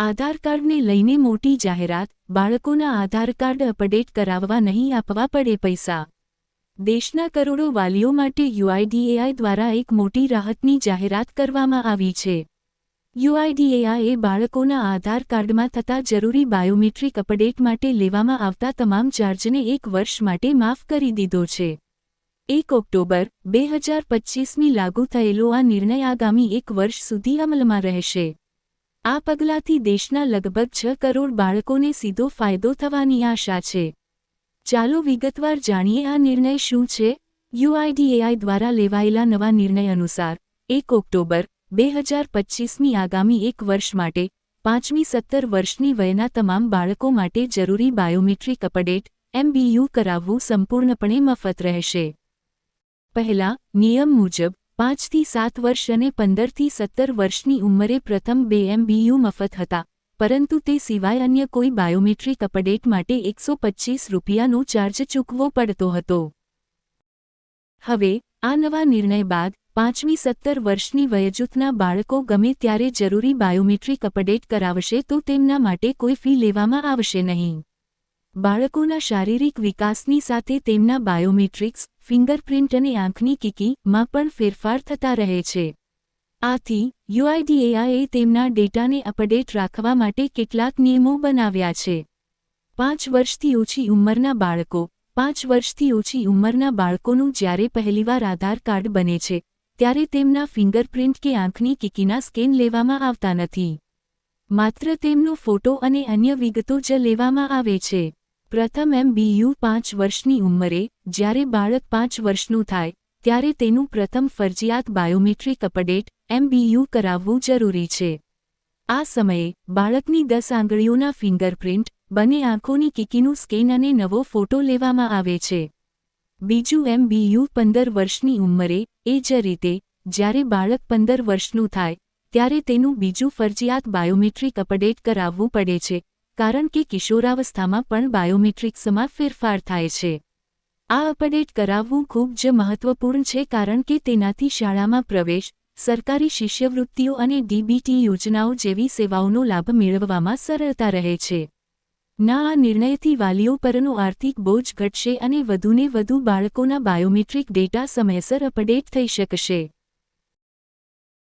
આધાર કાર્ડને લઈને મોટી જાહેરાત, બાળકોના આધાર કાર્ડ અપડેટ કરાવવા નહીં આપવા પડે પૈસા. દેશના કરોડો વાલીઓ માટે યુઆઈડીએઆઈ દ્વારા એક મોટી રાહતની જાહેરાત કરવામાં આવી છે. યુઆઈડીએઆઈએ બાળકોના આધાર કાર્ડમાં થતા જરૂરી બાયોમેટ્રિક અપડેટ માટે લેવામાં આવતા તમામ ચાર્જને એક વર્ષ માટે માફ કરી દીધો છે. એક ઓક્ટોબર, બે હજાર પચ્ચીસમી લાગુ થયેલો આ નિર્ણય આગામી એક વર્ષ સુધી અમલમાં રહેશે. આ પગલાંથી દેશના લગભગ છ કરોડ બાળકોને સીધો ફાયદો થવાની આશા છે. ચાલો વિગતવાર જાણીએ આ નિર્ણય શું છે? યુઆઈડીએઆઈ દ્વારા લેવાયેલા નવા નિર્ણય અનુસાર, એક ઓક્ટોબર, બે હજાર પચ્ચીસમી આગામી એક વર્ષ માટે, પાંચમી સત્તર વર્ષની વયના તમામ બાળકો માટે જરૂરી બાયોમેટ્રિક અપડેટ, એમબીયુ કરાવવું સંપૂર્ણપણે મફત રહેશે. પહેલા, નિયમ મુજબ પાંચથી સાત વર્ષ અને પંદરથી સત્તર વર્ષની ઉંમરે પ્રથમ બે એમબીયુ મફત હતા, પરંતુ તે સિવાય અન્ય કોઈ બાયોમેટ્રિક અપડેટ માટે એકસો પચ્ચીસ રૂપિયાનો ચાર્જ ચૂકવો પડતો હતો. હવે, આ નવા નિર્ણય બાદ પાંચમી સત્તર વર્ષની વયજૂથના બાળકો ગમે ત્યારે જરૂરી બાયોમેટ્રિક અપડેટ કરાવશે તો તેમના માટે કોઈ ફી લેવામાં આવશે નહીં. બાળકોના શારીરિક વિકાસની સાથે તેમના બાયોમેટ્રિક્સ, ફિંગરપ્રિન્ટ અને આંખની કિકીમાં પણ ફેરફાર થતા રહે છે. આથી, યુઆઈડીએઆઈએ તેમના ડેટાને અપડેટ રાખવા માટે કેટલાક નિયમો બનાવ્યા છે. પાંચ વર્ષથી ઓછી ઉંમરના બાળકો, પાંચ વર્ષથી ઓછી ઉંમરના બાળકોનું જ્યારે પહેલીવાર આધાર કાર્ડ બને છે, ત્યારે તેમના ફિંગરપ્રિન્ટ કે આંખની કિકીના સ્કેન લેવામાં આવતા નથી. માત્ર તેમનો ફોટો અને અન્ય વિગતો જ લેવામાં આવે છે. પ્રથમ એમબીયુ પાંચ વર્ષની ઉંમરે, જ્યારે બાળક પાંચ વર્ષનું થાય, ત્યારે તેનું પ્રથમ ફરજિયાત બાયોમેટ્રિક અપડેટ એમબીયુ કરાવવું જરૂરી છે. આ સમયે, બાળકની દસ આંગળીઓના ફિંગરપ્રિન્ટ, બંને આંખોની કીકીનું સ્કેન અને નવો ફોટો લેવામાં આવે છે. બીજું એમબીયુ પંદર વર્ષની ઉંમરે, એ જ રીતે, જ્યારે બાળક પંદર વર્ષનું થાય, ત્યારે તેનું બીજું ફરજિયાત બાયોમેટ્રિક અપડેટ કરાવવું પડે છે. કારણ કે કિશોરાવસ્થામાં પણ બાયોમેટ્રિક્સમાં ફેરફાર થાય છે. આ અપડેટ કરાવવું ખૂબ જ મહત્વપૂર્ણ છે કારણ કે તેનાથી શાળામાં પ્રવેશ, સરકારી શિષ્યવૃત્તિઓ અને ડીબીટી યોજનાઓ જેવી સેવાઓનો લાભ મેળવવામાં સરળતા રહે છે. ના, આ નિર્ણયથી વાલીઓ પરનો આર્થિક બોજ ઘટશે અને વધુને વધુ બાળકોના બાયોમેટ્રિક ડેટા સમયસર અપડેટ થઈ શકશે.